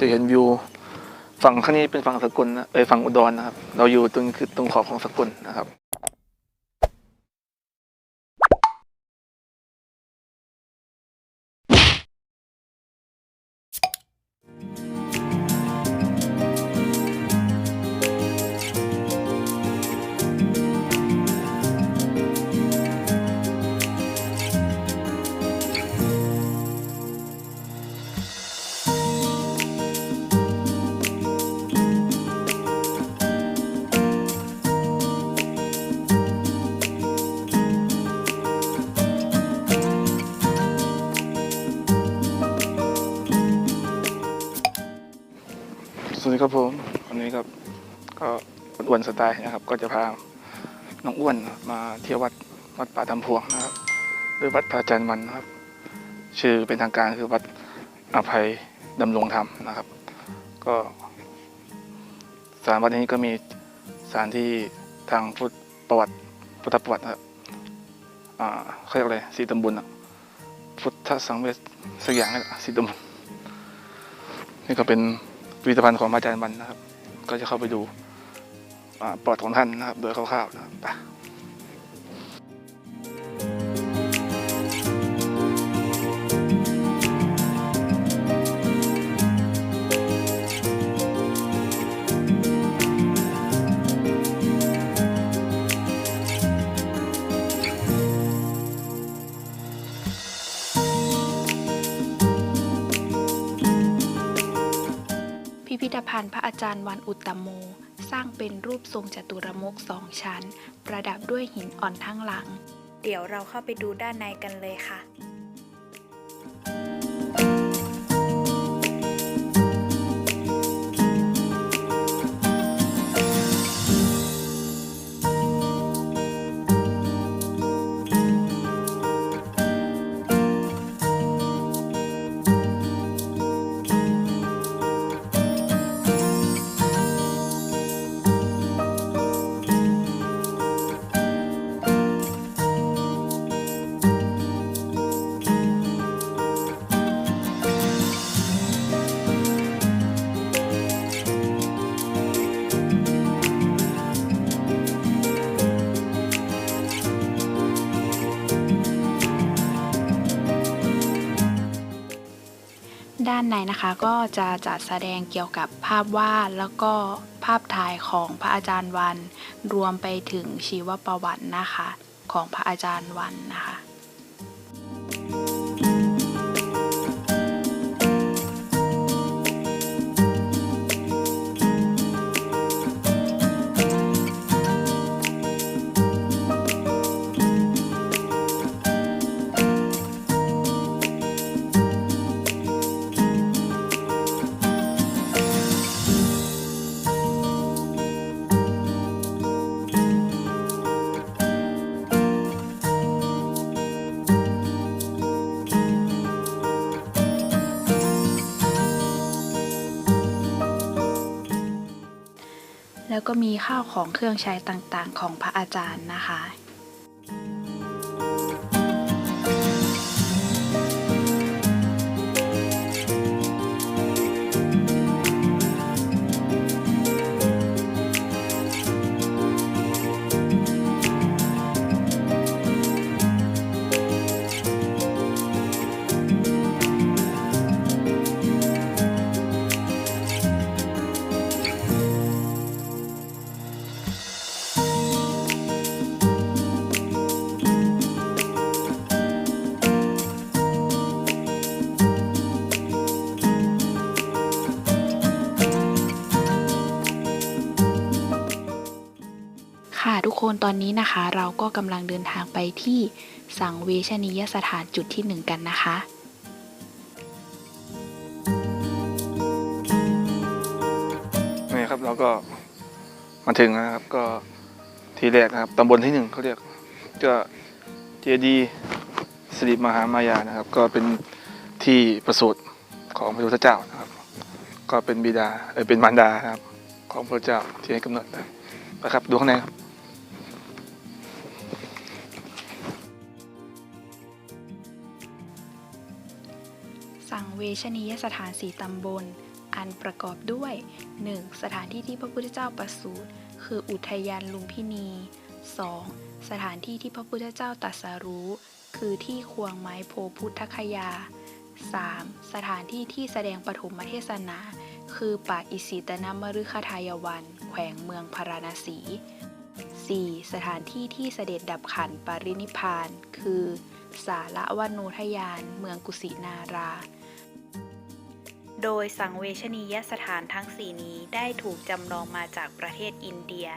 จะเห็นวิวฝั่งข้างนี้เป็นฝั่งสกลนะเอ้ยฝั่งอุดรนะครับ เราอยู่ตรงคือตรงขอบของสกลนะครับ ครับผมวันนี้ครับก็อ้วนสไตล์นะครับ ก็จะพาน้องอ้วนมาเที่ยววัดวัดป่าทำพวงนะครับหรือวัดพระอาจารย์มันนะครับ ชื่อเป็นทางการคือวัดอภัยดำรงธรรมนะครับ ก็สารวัดนี้ก็มีสานที่ทางพุทธประวัติพุทธประวัติครับอ่าเขาเรียกอะไรสีตำบุญอะพุทธสังเวชสักอย่างนี่แหละสีตำบุญนี่ก็เป็น พิพิธภัณฑ์ของอาจารย์มันนะครับ ก็จะเข้าไปดูปอดของท่านนะครับ โดยคร่าวๆนะครับ อาจารย์วันอุตตโม สร้างเป็นรูปทรงจัตุรมุขสองชั้น ประดับด้วยหินอ่อนทั้งหลัง เดี๋ยวเราเข้าไปดูด้านในกันเลยค่ะ ด้านในนะคะก็จะจัดแสดงเกี่ยวกับภาพวาดแล้วก็ภาพถ่ายของพระอาจารย์วัน รวมไปถึงชีวประวัตินะคะ ของพระอาจารย์วันนะคะ ก็มีข้าวของเครื่องใช้ต่างๆ ของพระอาจารย์นะคะ นตอนนี้นะคะ เราก็กำลังเดินทางไปที่สังเวชนียสถานจุดที่หนึ่งกันนะคะนี่ครับเราก็มาถึงนะครับก็ที่แรกนะครับตำบลที่หนึ่งเขาเรียกก็เจดีสิริมหามายานะครับ ก็เป็นที่ประสูติของพระพุทธเจ้านะครับ ก็เป็นบิดาเออเป็นมารดานะครับ ของพระเจ้าที่ให้กำเนิดนะครับดูข้างในครับ เวชนียสถานสีตำบล อันประกอบด้วย 1. สถานที่ที่พระพุทธเจ้าประสูติคืออุทยานลุมพินี 2. สถานที่ที่พระพุทธเจ้าตรัสรู้ คือที่ควงไม้โพพุทธคยา 3. สถานที่ที่แสดงปฐมเทศนา คือป่าอิสิตนมฤคทายวัน แขวงเมืองพาราณสี 4. สถานที่ที่เสด็จดับขันปรินิพาน คือ สารวโนทยาน เมืองกุสินารา โดยสังเวชนียสถานทั้งสี่นี้ได้ถูกจำลองมาจากประเทศอินเดีย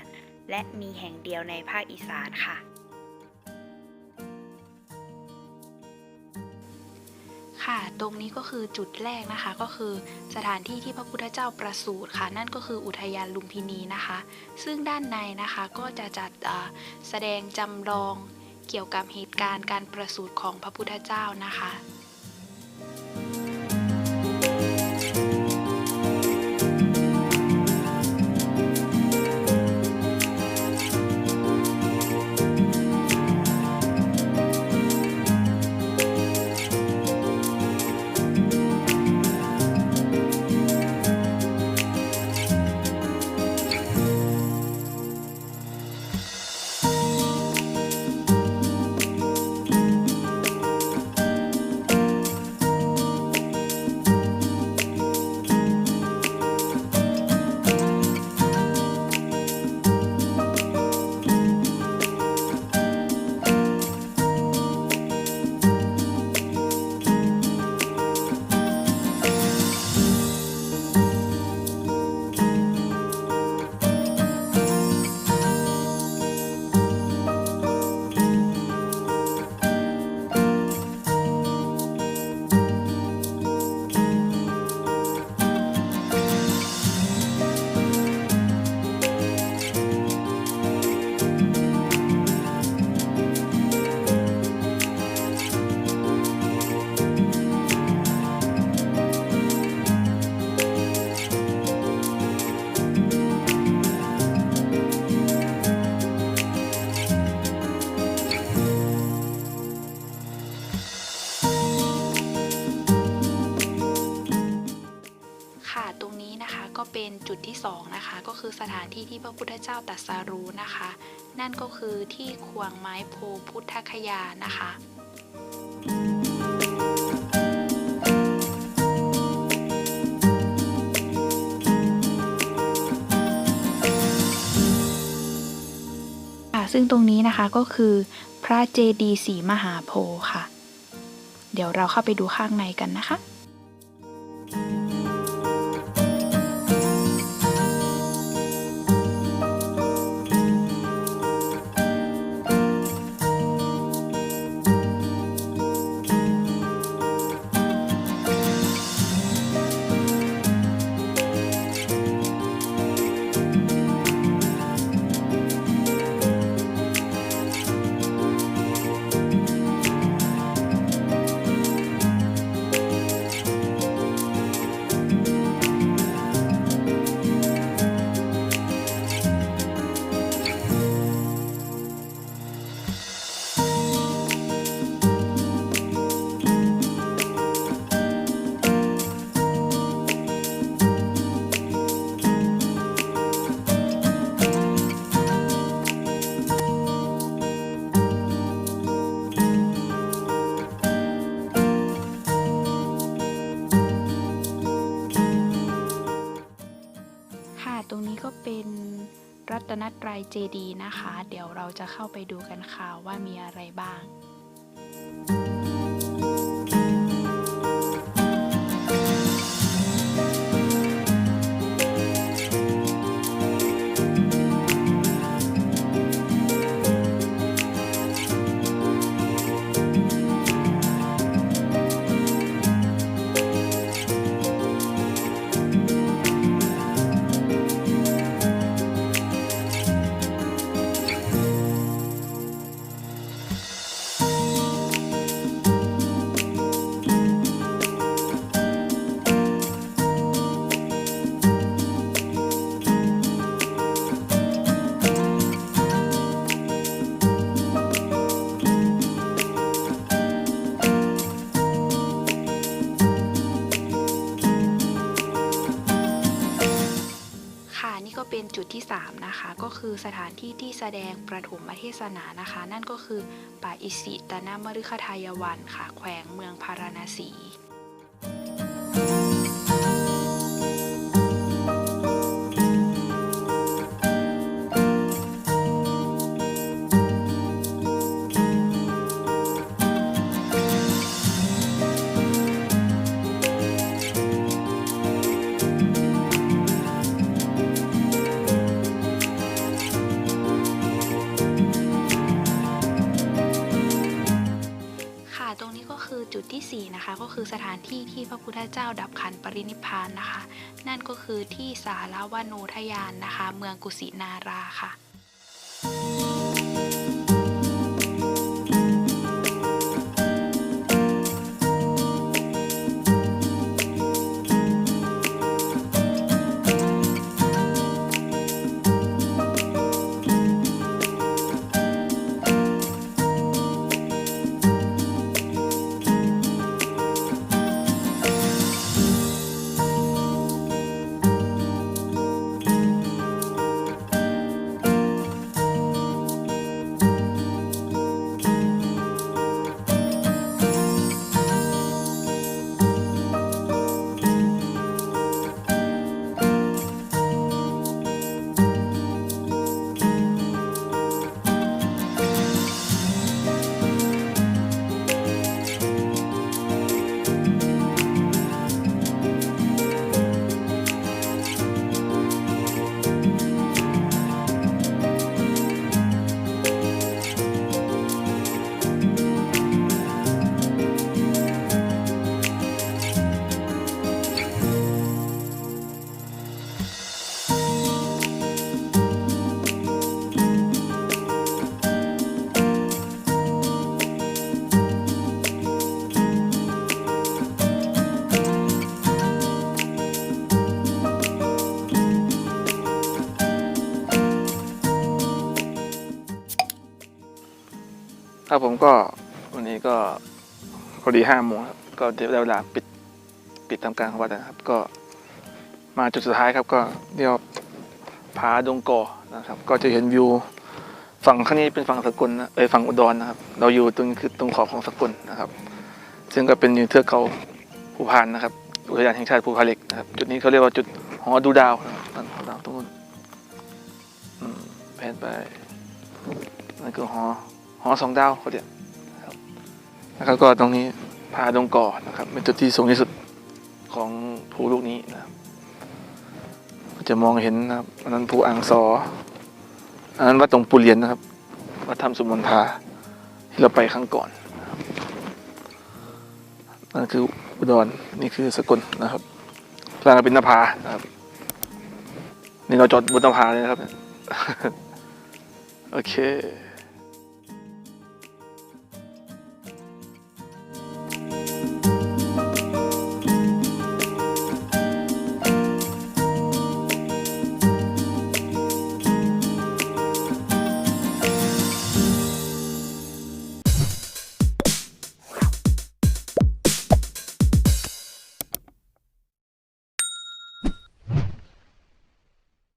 และมีแห่งเดียวในภาคอีสานค่ะ ค่ะตรงนี้ก็คือจุดแรกนะคะก็คือสถานที่ที่พระพุทธเจ้าประสูติค่ะ นั่นก็คืออุทยานลุมพินีนะคะ ซึ่งด้านในนะคะก็จะจัดแสดงจำลองเกี่ยวกับเหตุการณ์การประสูติของพระพุทธเจ้านะคะ สถานที่ที่พระพุทธเจ้าตรัสรู้นะคะ นั่นก็คือที่ควงไม้โพพุทธคยานะคะซึ่งตรงนี้นะคะก็คือพระเจดีย์สีมหาโพธิ์ค่ะ เดี๋ยวเราเข้าไปดูข้างในกันนะคะ รัตนตรัยเจดีนะคะ เดี๋ยวเราจะเข้าไปดูกันค่ะว่ามีอะไรบ้าง 3 นะคะ ก็คือสถานที่ที่แสดงประถมเทศนานะคะ นั่นก็คือป่าอิสิตนามฤคทายวันค่ะ แขวงเมืองพาราณสี ที่พระพุทธเจ้าดับขันปรินิพพานนะคะ นั่นก็คือที่สารวโนทยานนะคะ เมืองกุสินาราค่ะ ครับผมก็วันนี้ก็พอดีห้าโมงครับก็ได้เวลาปิดปิดทำการของวัดนะครับ ก็มาจุดสุดท้ายครับ ก็เรียกว่าผาดงกอนะครับ ก็จะเห็นวิวฝั่งข้างนี้เป็นฝั่งสกลนะเอ้ยฝั่งอุดรนะครับ เราอยู่ตรงคือตรงขอบของสกลนะครับ ซึ่งก็เป็นอยู่เทือกเขาภูพานนะครับอุทยานแห่งชาติภูพาเหล็กนะครับ จุดนี้เขาเรียกว่าจุดหอดูดาวนะครับหอดาวตรงนู้นแผนไปนั่นคือหอ อสองดาวเขาเรียกนะครับก็ตรงนี้ผาดงก่อนะครับเป็นจุดที่สูงที่สุดของภูลูกนี้นะครับก็จะมองเห็นนะครับอันนั้นภูอ่างซออันนั้นวัดตรงปูเรียนนะครับวัดธรรมสุมนทาที่เราไปครั้งก่อนนั่นคืออุดรนี่คือสกลนะครับลานเป็นนภานะครับนี่เราจอดบนนภาเลยนะครับ โอเค